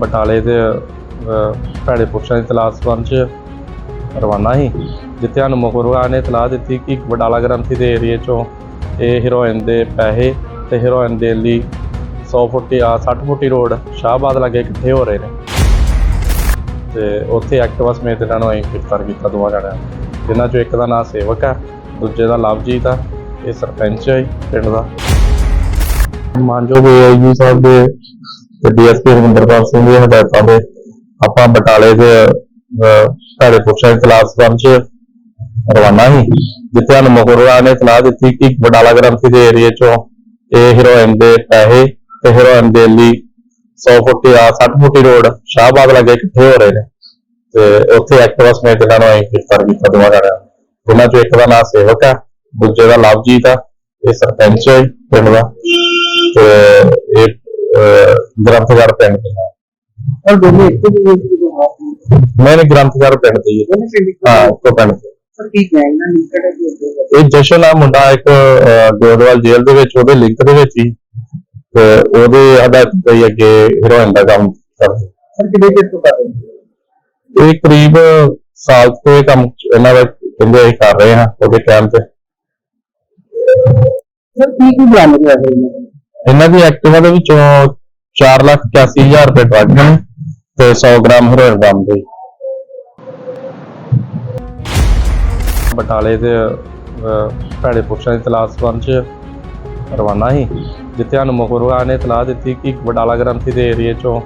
ਬਟਾਲੇ ਦੇ ਭੈੜੇ ਪੁਰਸ਼ਾਂ ਦੀ ਤਲਾਸ਼ ਸੰਬੰਧ 'ਚ ਰਵਾਨਾ ਸੀ, ਜਿੱਥੇ ਸਾਨੂੰ ਮੁਖਬਰਾਂ ਨੇ ਇਤਲਾਹ ਦਿੱਤੀ ਕਿ ਬਟਾਲਾ ਗ੍ਰੰਥੀ ਦੇ ਏਰੀਏ 'ਚੋਂ ਇਹ ਹੀਰੋਇਨ ਦੇ ਪੈਸੇ ਤੇ ਹੀਰੋਇਨ ਦੇ ਲਈ 100 ਫੁੱਟੀ ਆ 60 ਫੁੱਟੀ ਰੋਡ ਸ਼ਾਹਬਾਦ ਲਾਗੇ ਇਕੱਠੇ ਹੋ ਰਹੇ ਨੇ। ਤੇ ਉੱਥੇ ਐਕਟਿਵਾ ਸਮੇਤ ਇਹਨਾਂ ਨੂੰ ਅਸੀਂ ਗ੍ਰਿਫਤਾਰ ਕੀਤਾ ਦੋਵਾਂ ਜਣਿਆਂ ਨੂੰ। ਜਿਨ੍ਹਾਂ 'ਚੋਂ ਇੱਕ ਦਾ ਨਾਮ ਸੇਵਕ ਹੈ, ਦੂਜੇ ਦਾ ਲਵਜੀਤ ਆ ਇਹ ਸਰਪੰਚ ਹੈ ਪਿੰਡ ਦਾ। ਮਾਨਯੋਗ ਏਆਈਜੀ ਸਾਹਿਬ ਦੇ ਤੇ ਡੀਐਸਪੀ ਰਵਿੰਦਰਪਾਲ ਸਿੰਘ ਦੀ ਹਦਾਇਤਾਂ ਦੇ ਆਪਾਂ ਬਟਾਲੇ ਦੇ ਅਹ, ਪੁਰਸ਼ਾਂ ਦੀ ਤਲਾਸ਼ 'ਚ ਰਵਾਨਾ ਸੀ ਜਿੱਥੇ ਸਾਨੂੰ ਮੁਖਬਰਾਂ ਨੇ ਇਤਲਾਹ ਦਿੱਤੀ ਕਿ ਬਡਾਲਾ ਗ੍ਰੰਥੀ ਦੇ ਏਰੀਏ 'ਚੋਂ ਇਹ ਹੀਰੋਇਨ ਦੇ ਪੈਸੇ ਤੇ ਹੀਰੋਇਨ ਦੇ ਲਈ 100 ਫੁੱਟ ਆ 60 ਫੁੱਟੀ ਰੋਡ ਸ਼ਾਹਬਾਦ ਲਾਗੇ ਇਕੱਠੇ ਹੋ ਰਹੇ ਨੇ। ਤੇ ਉੱਥੇ ਐਕਟਿਵਾ ਸਮੇਤ ਇਹਨਾਂ ਨੂੰ ਗ੍ਰਿਫਤਾਰ ਕੀਤਾ ਦੋਵਾਂ ਜਣਿਆਂ ਨੂੰ। ਉਹਨਾਂ 'ਚੋਂ ਇੱਕ ਦਾ ਨਾਮ ਸੇਵਕ ਹੈ ਦੂਜੇ ਦਾ ਲਵਜੀਤ ਆ ਇਹ ਸਰਪੰਚ ਹੈ ਪਿੰਡ ਦਾ। ਤੇ ਇਹ ਗ੍ਰੰਥਗਰ ਪਿੰਡ ਤੇ ਹਾਂ ਪਰ ਦੋਨੇ ਇੱਕੋ ਜਿਹੇ ਜਦੋਂ ਮੈਂ ਨੇ ਗ੍ਰੰਥਗਰ ਪਿੰਡ ਤੇ ਹੀ ਹੈ। ਦੋਨੇ ਪਿੰਡ ਇੱਕੋ ਹਾਂ ਇੱਕੋ ਪਿੰਡ ਤੇ ਸਰ ਕੀ ਕਹਿਣਾ ਨਿਕਟ ਹੈ ਜੀ ਅੱਗੇ ਇਹ ਜਸ਼ਨ ਆ ਮੁੰਡਾ ਇੱਕ ਅਹ, ਗੋਇੰਦਵਾਲ ਜੇਲ੍ਹ ਦੇ ਵਿੱਚ ਉਹਦੇ ਲਿੰਕ ਦੇ ਵਿੱਚ ਹੀ। ਤੇ ਉਹਦੇ ਆਧਾਰ ਤੇ ਹੀ ਅੱਗੇ ਹੀਰੋਇਨ ਦਾ ਕੰਮ ਕਰਦੇ। ਸਰ ਕਿਹਦੇ ਤੇ ਤੋਂ ਕਰ ਰਹੇ ਹੋ? ਇਹ ਕਰੀਬ ਸਾਲ ਤੋਂ ਇਹ ਕੰਮ ਇਹਨਾਂ ਦਾ ਕਹਿੰਦੇ ਅਸੀਂ ਕਰ ਰਹੇ ਹਾਂ ਉਹਦੇ ਟਾਈਮ ਤੇ। ਸਰ ਕੀ ਕੀ ਜਾਣ ਰਿਹਾ ਹੈ ਇਹਨਾਂ ਦੀ ਐਕਟਿਵਾ ਦੇ ਵਿੱਚੋਂ 481000 ਰੁਪਏ ਡਰੱਗ ਨੇ ਤੇ 100 ਗ੍ਰਾਮ ਹੈਰੋਇਨ ਬਰਾਮਦ ਹੋਈ। ਬਟਾਲੇ ਦੇ ਭੈੜੇ ਪੁਰਸ਼ਾਂ ਦੀ ਤਲਾਸ਼ ਸੰਬੰਧ 'ਚ ਰਵਾਨਾ ਸੀ, ਜਿੱਥੇ ਸਾਨੂੰ ਮੁਖਬਰਾਂ ਨੇ ਇਤਲਾਹ ਦਿੱਤੀ ਕਿ ਬਡਾਲਾ ਗ੍ਰੰਥੀ ਦੇ ਏਰੀਏ 'ਚੋਂ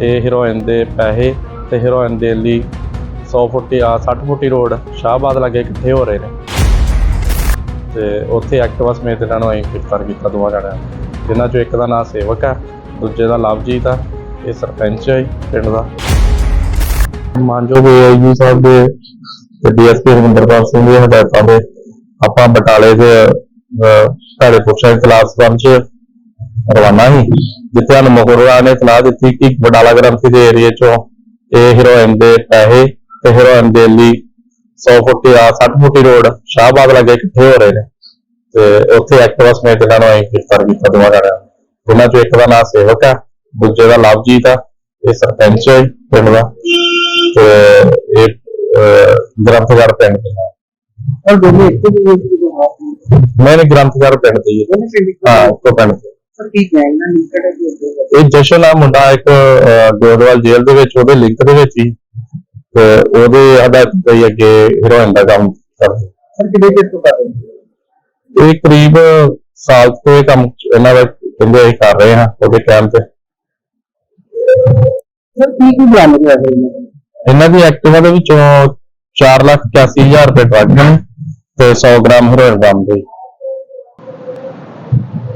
ਇਹ ਹੀਰੋਇਨ ਦੇ ਪੈਸੇ ਤੇ ਹੀਰੋਇਨ ਦੇ ਲਈ 100 ਫੁੱਟੀ ਆ 60 ਫੁੱਟੀ ਰੋਡ ਸ਼ਾਹਬਾਦ ਲਾਗੇ ਇਕੱਠੇ ਹੋ ਰਹੇ ਨੇ। ਤੇ ਉੱਥੇ ਐਕਟਿਵਾ ਸਮੇਤ ਇਹਨਾਂ ਨੂੰ ਅਸੀਂ ਗ੍ਰਿਫਤਾਰ ਕੀਤਾ, ਦੋਵਾਂ ਜਣਿਆਂ ਜਿਨ੍ਹਾਂ 'ਚੋਂ ਇੱਕ ਦਾ ਨਾਮ ਸੇਵਕ ਆ ਦੂਜੇ ਦਾ ਲਵਜੀਤ ਆ ਇਹ ਸਰਪੰਚ ਹੈ ਪਿੰਡ ਦਾ। ਮਾਨਯੋਗ ਏਆਈਜੀ ਸਾਹਿਬ ਦੇ ਤੇ ਡੀਐਸਪੀ ਰਵਿੰਦਰਪਾਲ ਸਿੰਘ ਦੀ ਹਦਾਇਤਾਂ ਦੇ ਆਪਾਂ ਬਟਾਲੇ ਦੇ ਅਹ, ਪੁਰਸ਼ਾਂ ਦੀ ਤਲਾਸ਼ ਰਵਾਨਾ ਸੀ ਜਿੱਥੇ ਸਾਨੂੰ ਮੁਖਬਰਾਂ ਨੇ ਇਤਲਾਹ ਦਿੱਤੀ ਕਿ ਬਟਾਲਾ ਗ੍ਰੰਥੀ ਦੇ ਏਰੀਏ 'ਚੋਂ ਇਹ ਹੀਰੋਇਨ ਦੇ ਪੈਸੇ ਤੇ ਹੀਰੋਇਨ ਦੇ ਲਈ 100 ਫੁੱਟੀ ਆ 60 ਫੁੱਟੀ ਰੋਡ ਸ਼ਾਹਬਾਦ ਲਾਗੇ ਇਕੱਠੇ ਹੋ ਰਹੇ ਨੇ। ਤੇ ਉੱਥੇ ਐਕਟਿਵਾ ਸਮੇਤ ਇਹਨਾਂ ਨੂੰ ਅਸੀਂ ਗ੍ਰਿਫਤਾਰ ਕੀਤਾ ਦੋਵਾਂ ਜਣਿਆਂ ਨੂੰ ਉਹਨਾਂ ਚੋਂ ਇੱਕ ਦਾ ਨਾਮ ਸੇਵਕ ਆ ਦੂਜੇ ਦਾ ਲਵਜੀਤ ਆ ਇਹ ਸਰਪੰਚ ਹੈ ਪਿੰਡ ਦਾ। ਤੇ ਇਹ ਗ੍ਰੰਥਗੜ ਪਿੰਡ ਦਾ। ਔਰ ਦੋਨੇ ਇੱਕ ਹੀ ਵੇਸ ਦੇ ਮੈਂ ਗ੍ਰੰਥਗੜ ਪਿੰਡ ਦੇ ਹੀ ਹਾਂ ਇੱਕੋ ਪਿੰਡ ਦੇ। ਸਰ ਕੀ ਕਹਿਣਾ ਲਿੰਕਡ ਹੈ ਜੀ ਇਹ ਜਸ਼ਨ ਆ ਮੁੰਡਾ ਇੱਕ ਗੋਦਵਾਲ ਜੇਲ੍ਹ ਦੇ ਵਿੱਚ ਉਹਦੇ ਲਿੰਕ ਦੇ ਵਿੱਚ ਹੀ। ਤੇ ਉਹਦੇ ਆਧਾਰ ਤੇ ਅੱਗੇ ਹੀਰੋਇਨ ਦਾ ਕੰਮ ਕਰਦਾ। ਸਰ ਕਿਹਦੇ ਕਿਸ ਤੋਂ ਕਰਦੇ ਇਹ ਕਰੀਬ ਸਾਲ ਤੋਂ ਇਹ ਕੰਮ ਇਹਨਾਂ ਦਾ ਕਹਿੰਦੇ ਇਹ ਕਰ ਰਹੇ ਹਾਂ ਉਹਦੇ ਟਾਈਮ ਤੇ। ਇਹਨਾਂ ਦੀ ਐਕਟਿਵਾ ਦੇ ਵਿੱਚੋਂ 481000 ਰੁਪਏ ਡਰੱਗ ਨੇ ਤੇ ਸੌ ਗ੍ਰਾਮ ਹਰੋਇਨ ਬਰਾਮਦ